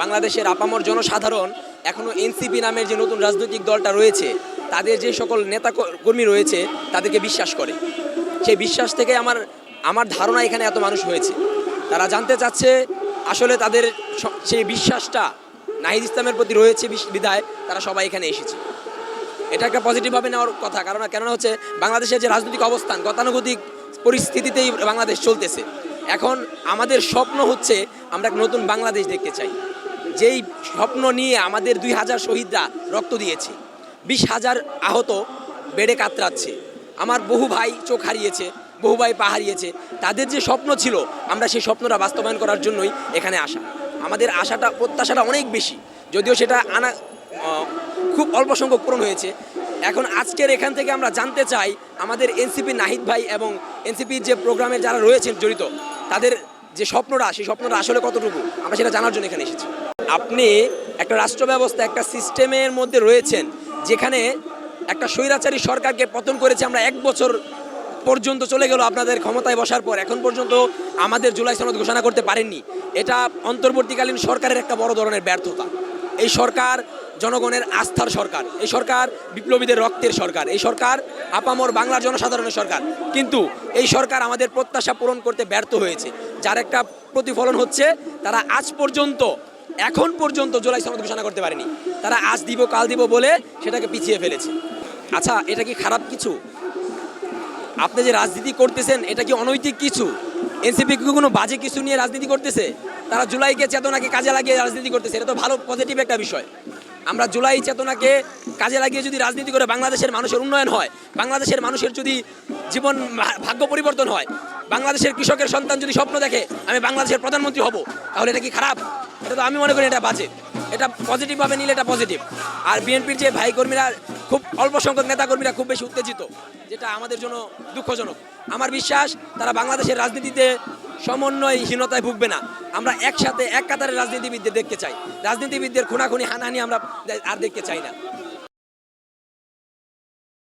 বাংলাদেশের আপামর জনসাধারণ এখনও এনসিপি নামের যে নতুন রাজনৈতিক দলটা রয়েছে, তাদের যে সকল নেতা কর্মী রয়েছে, তাদেরকে বিশ্বাস করে। সেই বিশ্বাস থেকে আমার আমার ধারণা এখানে এত মানুষ হয়েছে। তারা জানতে চাচ্ছে আসলে তাদের সেই বিশ্বাসটা নাহিদ ইসলামের প্রতি রয়েছে বিধায় তারা সবাই এখানে এসেছে। এটা একটা পজিটিভভাবে নেওয়ার কথা, কারণ কেননা হচ্ছে বাংলাদেশের যে রাজনৈতিক অবস্থান, গতানুগতিক পরিস্থিতিতেই বাংলাদেশ চলতেছে। এখন আমাদের স্বপ্ন হচ্ছে আমরা এক নতুন বাংলাদেশ দেখতে চাই। যেই স্বপ্ন নিয়ে আমাদের দুই হাজার শহীদরা রক্ত দিয়েছে, বিশ হাজার আহত বেড়ে কাতরাচ্ছে। আমার বহু ভাই চোখ হারিয়েছে, বহু ভাই পা হারিয়েছে। তাদের যে স্বপ্ন ছিল, আমরা সেই স্বপ্নটা বাস্তবায়ন করার জন্যই এখানে আসা। আমাদের আশাটা, প্রত্যাশাটা অনেক বেশি। যদিও সেটা আনা খুব অল্প সংখ্যক পূরণ হয়েছে। এখন আজকের এখান থেকে আমরা জানতে চাই, আমাদের এনসিপি নাহিদ ভাই এবং এনসিপির যে প্রোগ্রামে যারা রয়েছেন জড়িত, তাদের যে স্বপ্নটা, সেই স্বপ্নটা আসলে কতটুকু? আমরা সেটা জানার জন্য এখানে এসেছি। আপনি একটা রাষ্ট্র ব্যবস্থা একটা সিস্টেমের মধ্যে রয়েছেন, যেখানে একটা স্বৈরাচারী সরকারকে পতন করেছে আমরা এক বছর পর্যন্ত চলে গেল আপনাদের ক্ষমতায় বসার পর, এখন পর্যন্ত আমাদের জুলাই সনদ ঘোষণা করতে পারেননি। এটা অন্তর্বর্তীকালীন সরকারের একটা বড় ধরনের ব্যর্থতা। এই সরকার জনগণের আস্থার সরকার, এই সরকার বিপ্লবীদের রক্তের সরকার, এই সরকার আপামর বাংলার জনসাধারণের সরকার। কিন্তু এই সরকার আমাদের প্রত্যাশা পূরণ করতে ব্যর্থ হয়েছে। যার একটা প্রতিফলন হচ্ছে, তারা আজ পর্যন্ত, এখন পর্যন্ত জুলাই সনদ ঘোষণা করতে পারেনি। তারা আজ দিব, কাল দিব বলে সেটাকে পিছিয়ে ফেলেছে। আচ্ছা এটা কি খারাপ কিছু? আপনি যে রাজনীতি করতেছেন, এটা কি অনৈতিক কিছু? এনসিপি কি কোনো বাজে কিছু নিয়ে রাজনীতি করতেছে? তারা জুলাইকে চেতনাকে কাজে লাগিয়ে রাজনীতি করতেছে, এটা তো ভালো পজিটিভ একটা বিষয়। আমরা জুলাই চেতনাকে কাজে লাগিয়ে যদি রাজনীতি করে বাংলাদেশের মানুষের উন্নয়ন হয়, বাংলাদেশের মানুষের যদি জীবন ভাগ্য পরিবর্তন হয় বাংলাদেশের কৃষকের সন্তান যদি স্বপ্ন দেখে, আমি বাংলাদেশের প্রধানমন্ত্রী হব, তাহলে এটা কি খারাপ? এটা তো আমি মনে করি এটা বাজে। এটা পজিটিভভাবে নিলে এটা পজিটিভ আর বিএনপির যে ভাই কর্মীরা খুব অল্প সংখ্যক নেতা কর্মীরা খুব বেশি উত্তেজিত, যেটা আমাদের জন্য দুঃখজনক। আমার বিশ্বাস, তারা বাংলাদেশের রাজনীতিতে সমন্বয়হীনতায় ভুগবে না। আমরা একসাথে এক কাতারে রাজনীতিবিদদের দেখতে চাই। রাজনীতিবিদদের খুনাখুনি, হানাহানি আমরা আর দেখতে চাই না।